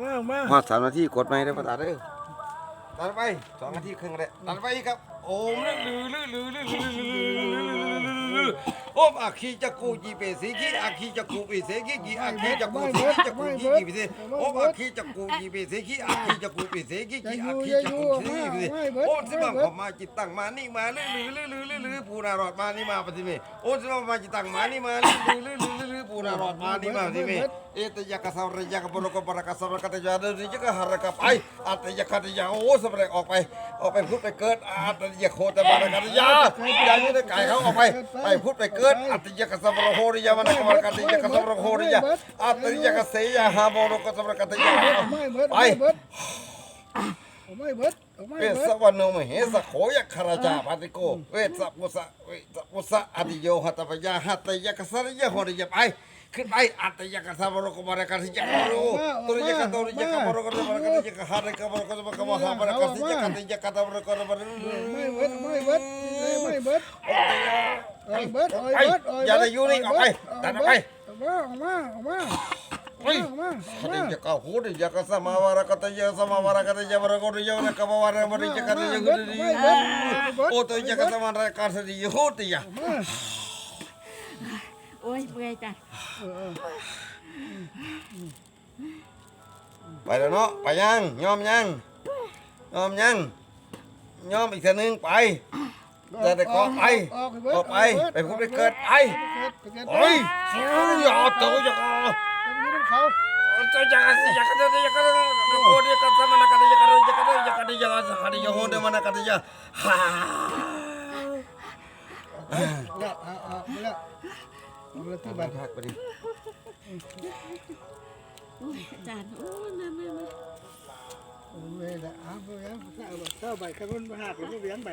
มามาฮอดสามนาทีกดไหมได้ประตาเด้อตัดไปสองนาทีครึ่งเลยตัดไปอีกครับ โอ้มลือลือลือลือลือลือลือลือโอมอาคีจักกูจีเปสีกีอาคีจักกูปีเสกีกีอาคีจักกูสีกีจักกูกีกีปีเสโอมอาคีจักกูจีเปสีกีอาคีจักกูปีเสกีกีอาคีจักกูสีกีปีเสโอ้สิบังผมมาจิตตั้งมานี่มาลือลือลือลือลือลือปูนารอดมานี่มาปฏิเมโอ้สิบังมาจิตตั้งมานี่มาลือลือลือลือลือปูนารอดมานี่มาปฏิเม เอตยากะสาวรยากะปรกปรกะสาวรกะตยาเดินยกะหรกะไปอัตยากะตยาโอ้สำเร็จออกไป ออกไปพุทธไปเกิดอัตยาโคตบารกะตยาอย่าอยู่ในกายเขาออกไป ไปพุทธไปเกิดอัตยากะสาวรโหริยามันกะมรกะตยากะสาวรโหริยาอัตยากะเสยาหาโมรกะสารกะตยาไม่เบิดไปไม่เบิดเวสวรรณมเหสโขยคราจาปฏิโก เวสปุสะเวสปุสะอดิโยหัตปยาหัตยกะสริยหริยไป ขึ้นไปอัตยากาสาวรกบารกัสิจักรตุริยกาตุริยกาบรกบารกัสิจักรหารกบรกบารกบารบารกบารสิจัการติยการตบรกบารกไม่เบิดไม่เบิดไม่เบิดไอ้เบิดไอ้เบิดอย่าได้อยู่นี่ออกไปตัดออกไปออกมาออกมาออกมาเฮ้ยคนจะก้าวหูดิจะก้าวสมาวาระก็จะสมาวาระก็จะบรกริยาวนะกบวาระบริจะกันจยกุริโอ้ตัวจะก้าวสมาวาระก็จะหูดิยา โอ้ยเปื่อยจ้ะไปแล้วเนาะไปยังยอมยังยอมยังยอมอีกทีนึงไปจะได้ก็ไปก็ไปไปพูดไปเกิดไปโอ้ยอย่าตัวอย่าเขาจะจะสิจะจะจะจะโคดีกันสมานะกันจะกันจะกันจะกันจะกันหาดิโหเดมานะกันจะฮา เราวที่บ้านหักไปดิโอ้ยอาจารย์โอ้ยมามามา ไม่ได้อ้าวเบี้ยงข้าวใบข้าวบนหักหรือเบี้ยงใบ